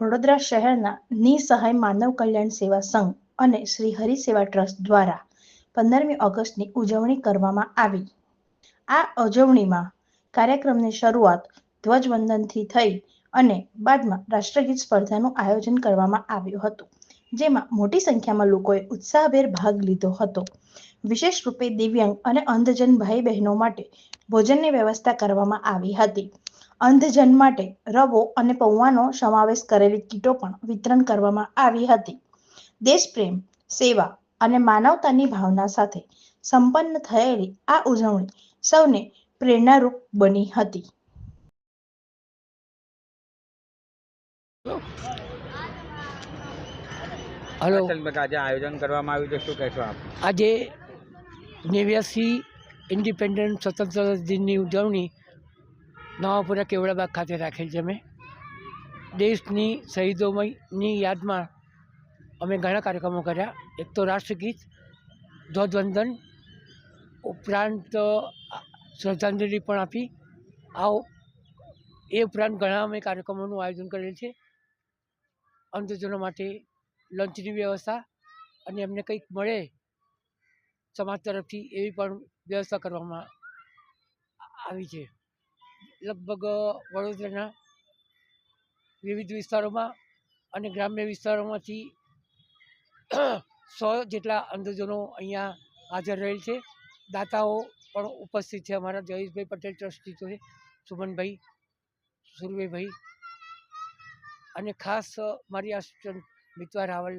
વડોદરા શહેરના નિસહાય માનવ કલ્યાણ સેવા સંઘ અને શ્રી હરિ સેવા ટ્રસ્ટ દ્વારા પંદરમી ઓગસ્ટની ઉજવણી કરવામાં આવી. આ ઉજવણીમાં કાર્યક્રમની શરૂઆત ધ્વજવંદનથી થઈ અને બાદમાં રાષ્ટ્રગીત સ્પર્ધાનું આયોજન કરવામાં આવ્યું હતું, જેમાં મોટી સંખ્યામાં લોકોએ ઉત્સાહભેર ભાગ લીધો હતો. વિશેષ રૂપે દિવ્યાંગ અને અંધજન ભાઈ બહેનો માટે ભોજનની વ્યવસ્થા કરવામાં આવી હતી. અંધજન માટે રવો અને પૌવાનો સમાવેશ કરેલી કીટો પણ વિતરણ કરવામાં આવી હતી. દેશપ્રેમ સેવા અને માનવતાની ભાવના સાથે સંપન્ન થયેલી આ ઉજવણી સૌને પ્રેરણારૂપ બની હતી. હલો આજે આયોજન કરવામાં આવ્યું છે શું કહેશો આપ? આજે નેવ્યાસી ઇન્ડિપેન્ડન્ટ સ્વતંત્રતા દિનની ઉજવણી નવાપુરા કેવડાબાગ ખાતે રાખેલ છે અમે. દેશની શહીદોની યાદમાં અમે ઘણા કાર્યક્રમો કર્યા. એક તો રાષ્ટ્રગીત, ધ્વજવંદન, ઉપરાંત શ્રદ્ધાંજલિ પણ આપી. આવો, એ ઉપરાંત ઘણા અમે કાર્યક્રમોનું આયોજન કરેલ છે. અંધજનો માટે લંચની વ્યવસ્થા અને એમને કંઈક મળે સમાજ તરફથી એવી પણ વ્યવસ્થા કરવામાં આવી છે. લગભગ વડોદરાના વિવિધ વિસ્તારોમાં અને ગ્રામ્ય વિસ્તારોમાંથી સો જેટલા અંધજનો અહીંયા હાજર રહેલ છે. દાતાઓ પણ ઉપસ્થિત છે અમારા જયેશભાઈ પટેલ ટ્રસ્ટી છે, સુમનભાઈ સુરવેભાઈ અને ખાસ મારી આસિસ્ટન્ટ મિત્વા રાવલ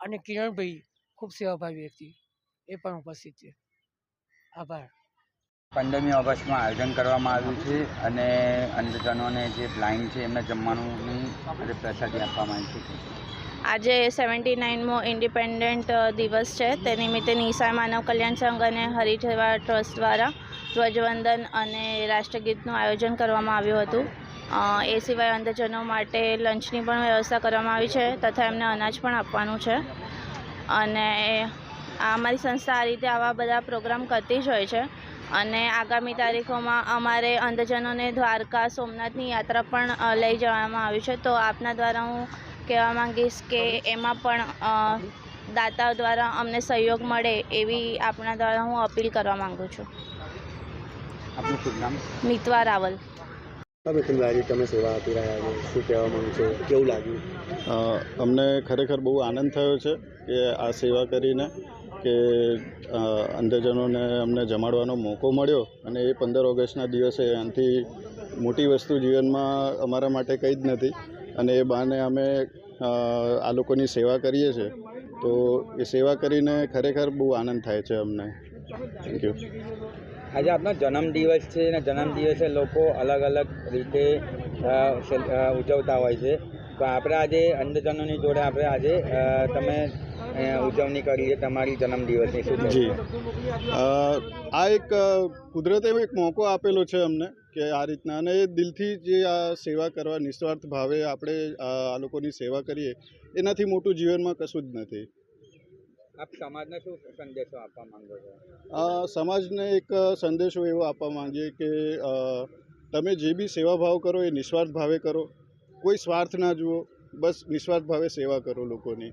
અને કિરણભાઈ ખૂબ સેવાભાવી વ્યક્તિ એ પણ ઉપસ્થિત છે. આભાર. પંદરમી ઓગસ્ટમાં આયોજન કરવામાં આવ્યું છે અને અંધજનોને જે બ્લાઇન્ડ છે એમને જમવાનું આજે પ્રસાદી આપવામાં આવી છે. આજે સેવન્ટી નાઇનમો ઇન્ડિપેન્ડન્ટ દિવસ છે. તે નિમિત્તે નિશાળ માનવ કલ્યાણ સંઘ અને હરિઠેવા ટ્રસ્ટ દ્વારા ધ્વજવંદન અને રાષ્ટ્રગીતનું આયોજન કરવામાં આવ્યું હતું. એ સિવાય અંધજનો માટે લંચની પણ વ્યવસ્થા કરવામાં આવી છે તથા એમને અનાજ પણ આપવાનું છે. અને અમારી સંસ્થા આ રીતે આવા બધા પ્રોગ્રામ કરતી જ હોય છે. અને આગામી તારીખોમાં અમારે અંધજનોને દ્વારકા સોમનાથની યાત્રા પણ લઈ જવામાં આવી છે. તો આપના દ્વારા હું કહેવા માંગીશ કે એમાં પણ દાતાઓ દ્વારા અમને સહયોગ મળે એવી આપણા દ્વારા હું અપીલ કરવા માંગુ છું. આપનું શુભ નામ? મિતવા રાવલ. મિથુનભાઈ તમે સેવા આપી રહ્યા છો? શું કહેવા માંગુ છો? કેવું લાગ્યું? અમને ખરેખર બહુ આનંદ થયો છે કે આ સેવા કરીને કે અંધજનોને અમને જમાડવાનો મોકો મળ્યો અને એ પંદર ઓગસ્ટના દિવસે આનાથી મોટી વસ્તુ જીવનમાં અમારા માટે કંઈ જ નથી અને એ બહાને અમે આ લોકોની સેવા કરીએ છીએ. તો એ સેવા કરીને ખરેખર બહુ આનંદ થાય છે અમને. થેન્ક યુ આજે આપનો જન્મદિવસ છે અને જન્મદિવસે લોકો અલગ અલગ રીતે ઉજવતા હોય છે. તો આપણે આજે અંધજનોની જોડે આપણે આજે તમે ઉજવણી કરી છે તમારી જન્મદિવસની શું જી. આ એક કુદરતે એક મોકો આપેલો છે અમને કે આ રીતના અને એ દિલથી જે આ સેવા કરવા નિસ્વાર્થ ભાવે આપણે આ લોકોની સેવા કરીએ એનાથી મોટું જીવનમાં કશું જ નથી. આપ સમાજને શું સંદેશો આપવા માંગો છો? સમાજને એક સંદેશો એવો આપવા માંગીએ કે તમે જે બી સેવા ભાવ કરો એ નિસ્વાર્થ ભાવે કરો. કોઈ સ્વાર્થ ના જુઓ બસ નિસ્વાર્થ ભાવે સેવા કરો લોકોની.